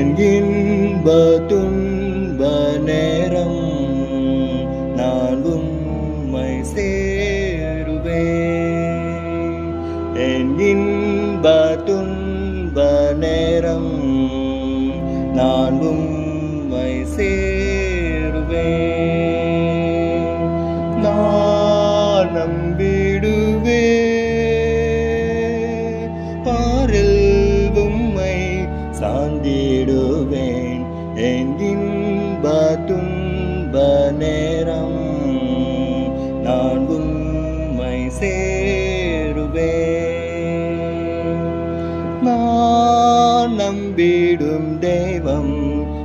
என் இன்ப துன்ப நேரம் நான் உண்மை சேருவே. என் இன்ப துன்ப நேரம் நான் உண்மை நேரம் நான் உண்மை சேருவேன். நான் நம்பிடும் தெய்வம்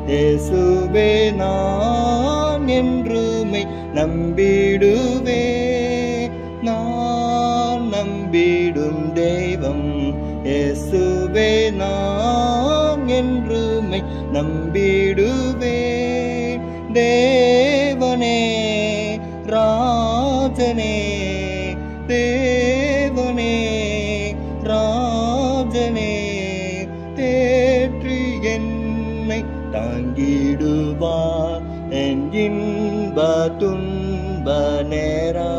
இயேசுவே நான் என்றுமை நம்பிடுவே. நான் நம்பிடும் தெய்வம் இயேசுவே நான் என்றுமை நம்பிடுவே. தேவனே ராஜனே தேவனே ராஜனே தேற்றி என்னை தாங்கிடுவார் என் இன்ப துன்ப நேரா.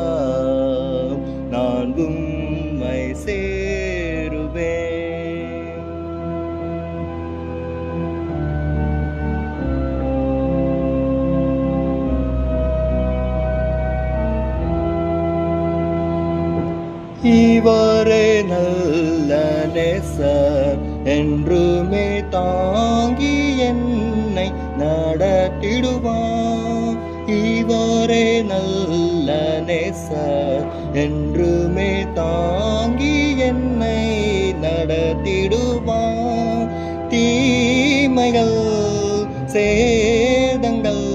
இவரே நல்ல நேசர் என்றுமே தாங்கி என்னை நடத்திடுவார். இவரே நல்ல நேசர் என்றுமே தாங்கி என்னை நடத்திடுவார். தீமைகள் சேதங்கள்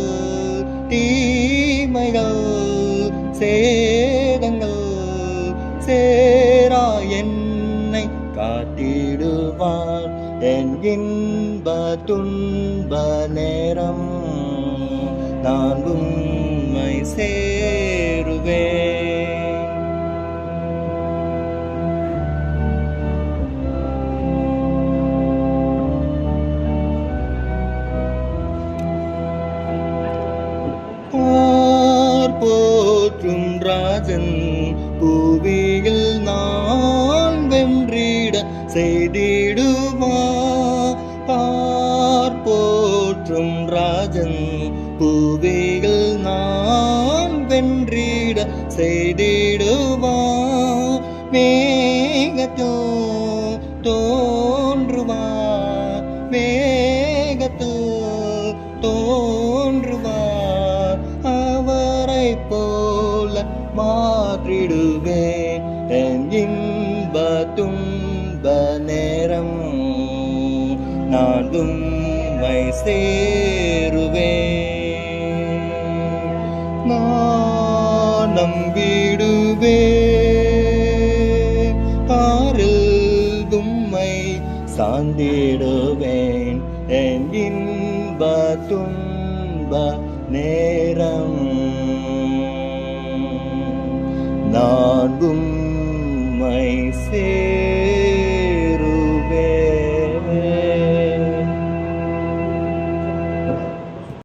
தீமைகள் சே சேரா என்னை காத்திடுவார் என் இன்ப துன்ப நேரம் நான் உண்மை சேருவேன். போற்றும் ராஜன் பூவே செய்திடுவார் பார் போற்றும் ராஜன் பூவியில் நான் வென்றிட செய்திடுவார் மேகத்தோ தோன்றுவார் மேகத்தோ தோன்றுவார் அவரை போல மாற்றிடுவார் நேரம் நான் மை சேருவேன் நான் நம்பிடுவேன் ஆறில் உம்மை சாந்திடுவேன். என் இன்ப துன்ப நேரம் நான் உம்மை சே